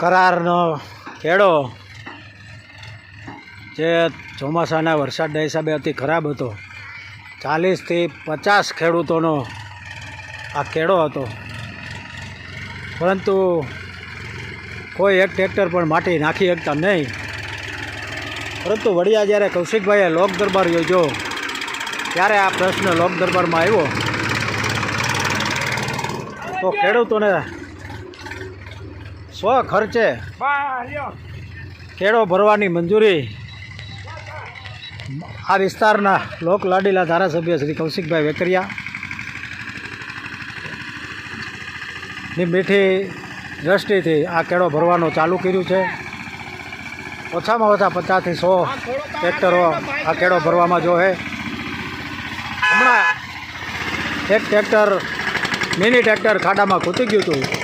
કરારનો ખેડો જે ચોમાસાના વરસાદના હિસાબે અતિ ખરાબ હતો. ચાલીસથી પચાસ ખેડૂતોનો આ કેળો હતો. પરંતુ કોઈ એક ટ્રેક્ટર પણ માટી નાખી શકતા નહીં. પરંતુ વડિયા જ્યારે કૌશિકભાઈએ લોક દરબાર યોજ્યો, ત્યારે આ પ્રશ્ન લોક દરબારમાં આવ્યો. તો ખેડૂતોને સ્વ ખર્ચે કેળો ભરવાની મંજૂરી. આ વિસ્તારના લોક લાડીલા ધારાસભ્ય શ્રી કૌશિકભાઈ વેકરિયા. ની મીઠી દ્રષ્ટિથી આ કેળો ભરવાનું ચાલુ કર્યું છે. ઓછામાં ઓછા પચાસથી સો ટ્રેક્ટરો આ કેળો ભરવામાં જો હે. હમણાં એક ટ્રેક્ટર મિની ટ્રેક્ટર ખાડામાં ખૂતી ગયું હતું.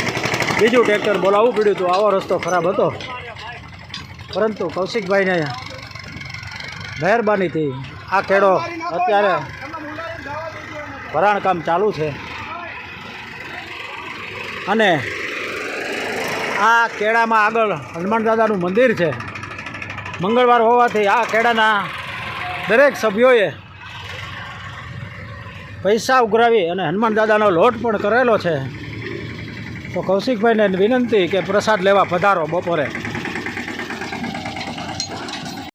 બીજું ટ્રેક્ટર બોલાવવું પડ્યું હતું. આવો રસ્તો ખરાબ હતો. પરંતુ કૌશિકભાઈને મહેરબાનીથી આ ખેડો અત્યારે ભરાણ કામ ચાલુ છે. અને આ કેળામાં આગળ હનુમાન દાદાનું મંદિર છે. મંગળવાર હોવાથી આ કેળાના દરેક સભ્યોએ પૈસા ઉઘરાવી અને હનુમાન દાદાનો લોટ પણ કરેલો છે. તો કૌશિકભાઈને વિનંતી કે પ્રસાદ લેવા પધારો બપોરે.